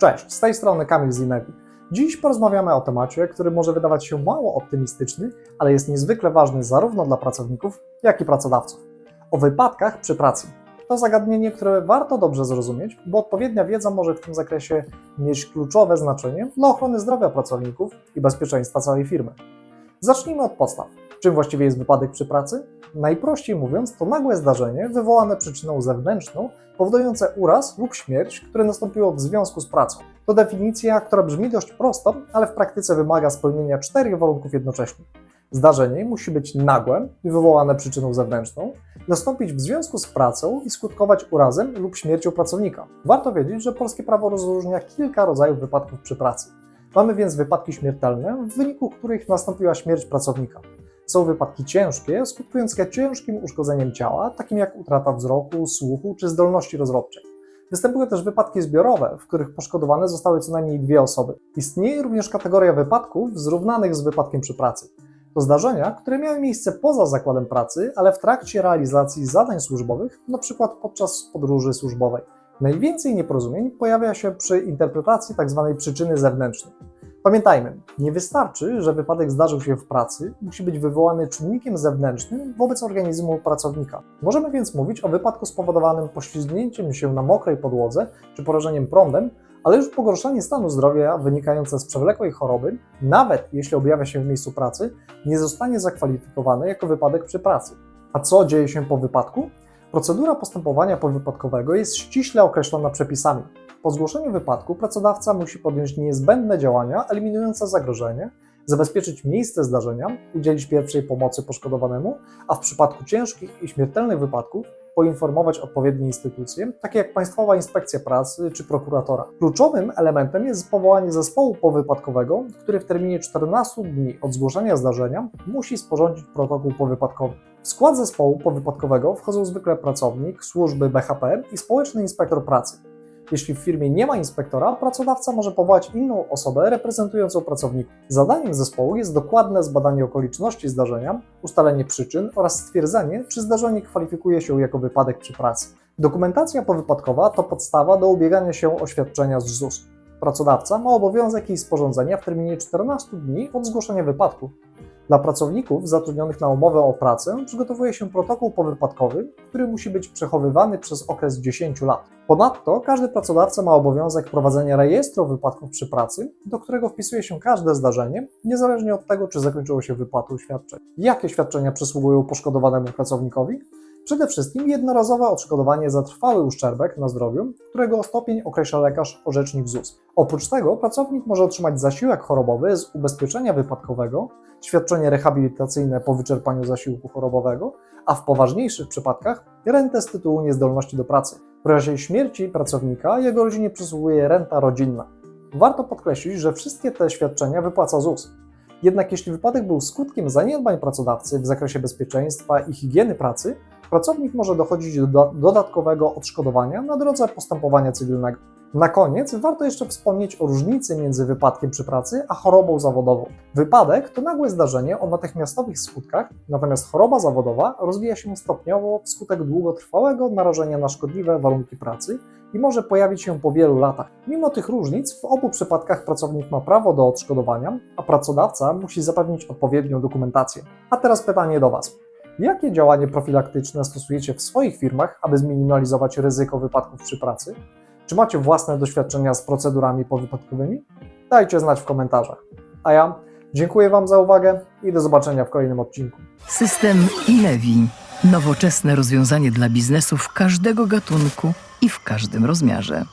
Cześć, z tej strony Kamil Zinewi. Dziś porozmawiamy o temacie, który może wydawać się mało optymistyczny, ale jest niezwykle ważny zarówno dla pracowników, jak i pracodawców. O wypadkach przy pracy. To zagadnienie, które warto dobrze zrozumieć, bo odpowiednia wiedza może w tym zakresie mieć kluczowe znaczenie dla ochrony zdrowia pracowników i bezpieczeństwa całej firmy. Zacznijmy od podstaw. Czym właściwie jest wypadek przy pracy? Najprościej mówiąc, to nagłe zdarzenie wywołane przyczyną zewnętrzną, powodujące uraz lub śmierć, które nastąpiło w związku z pracą. To definicja, która brzmi dość prosto, ale w praktyce wymaga spełnienia czterech warunków jednocześnie. Zdarzenie musi być nagłe i wywołane przyczyną zewnętrzną, nastąpić w związku z pracą i skutkować urazem lub śmiercią pracownika. Warto wiedzieć, że polskie prawo rozróżnia kilka rodzajów wypadków przy pracy. Mamy więc wypadki śmiertelne, w wyniku których nastąpiła śmierć pracownika. Są wypadki ciężkie, skutkujące ciężkim uszkodzeniem ciała, takim jak utrata wzroku, słuchu czy zdolności rozrodczej. Występują też wypadki zbiorowe, w których poszkodowane zostały co najmniej dwie osoby. Istnieje również kategoria wypadków zrównanych z wypadkiem przy pracy. To zdarzenia, które miały miejsce poza zakładem pracy, ale w trakcie realizacji zadań służbowych, np. podczas podróży służbowej. Najwięcej nieporozumień pojawia się przy interpretacji tzw. przyczyny zewnętrznej. Pamiętajmy, nie wystarczy, że wypadek zdarzył się w pracy, musi być wywołany czynnikiem zewnętrznym wobec organizmu pracownika. Możemy więc mówić o wypadku spowodowanym poślizgnięciem się na mokrej podłodze czy porażeniem prądem, ale już pogorszenie stanu zdrowia wynikające z przewlekłej choroby, nawet jeśli objawia się w miejscu pracy, nie zostanie zakwalifikowane jako wypadek przy pracy. A co dzieje się po wypadku? Procedura postępowania powypadkowego jest ściśle określona przepisami. Po zgłoszeniu wypadku pracodawca musi podjąć niezbędne działania eliminujące zagrożenie, zabezpieczyć miejsce zdarzenia, udzielić pierwszej pomocy poszkodowanemu, a w przypadku ciężkich i śmiertelnych wypadków poinformować odpowiednie instytucje, takie jak Państwowa Inspekcja Pracy czy prokuratora. Kluczowym elementem jest powołanie zespołu powypadkowego, który w terminie 14 dni od zgłoszenia zdarzenia musi sporządzić protokół powypadkowy. W skład zespołu powypadkowego wchodzą zwykle pracownik, służby BHP i społeczny inspektor pracy. Jeśli w firmie nie ma inspektora, pracodawca może powołać inną osobę reprezentującą pracowników. Zadaniem zespołu jest dokładne zbadanie okoliczności zdarzenia, ustalenie przyczyn oraz stwierdzenie, czy zdarzenie kwalifikuje się jako wypadek przy pracy. Dokumentacja powypadkowa to podstawa do ubiegania się o świadczenia z ZUS. Pracodawca ma obowiązek jej sporządzenia w terminie 14 dni od zgłoszenia wypadku. Dla pracowników zatrudnionych na umowę o pracę przygotowuje się protokół powypadkowy, który musi być przechowywany przez okres 10 lat. Ponadto każdy pracodawca ma obowiązek prowadzenia rejestru wypadków przy pracy, do którego wpisuje się każde zdarzenie, niezależnie od tego, czy zakończyło się wypłatą świadczeń. Jakie świadczenia przysługują poszkodowanemu pracownikowi? Przede wszystkim jednorazowe odszkodowanie za trwały uszczerbek na zdrowiu, którego stopień określa lekarz orzecznik ZUS. Oprócz tego pracownik może otrzymać zasiłek chorobowy z ubezpieczenia wypadkowego, świadczenie rehabilitacyjne po wyczerpaniu zasiłku chorobowego, a w poważniejszych przypadkach rentę z tytułu niezdolności do pracy. W razie śmierci pracownika jego rodzinie przysługuje renta rodzinna. Warto podkreślić, że wszystkie te świadczenia wypłaca ZUS. Jednak jeśli wypadek był skutkiem zaniedbań pracodawcy w zakresie bezpieczeństwa i higieny pracy, pracownik może dochodzić do dodatkowego odszkodowania na drodze postępowania cywilnego. Na koniec warto jeszcze wspomnieć o różnicy między wypadkiem przy pracy a chorobą zawodową. Wypadek to nagłe zdarzenie o natychmiastowych skutkach, natomiast choroba zawodowa rozwija się stopniowo wskutek długotrwałego narażenia na szkodliwe warunki pracy i może pojawić się po wielu latach. Mimo tych różnic, w obu przypadkach pracownik ma prawo do odszkodowania, a pracodawca musi zapewnić odpowiednią dokumentację. A teraz pytanie do Was. Jakie działanie profilaktyczne stosujecie w swoich firmach, aby zminimalizować ryzyko wypadków przy pracy? Czy macie własne doświadczenia z procedurami powypadkowymi? Dajcie znać w komentarzach. A ja dziękuję Wam za uwagę i do zobaczenia w kolejnym odcinku. System Ilevi. Nowoczesne rozwiązanie dla biznesów każdego gatunku i w każdym rozmiarze.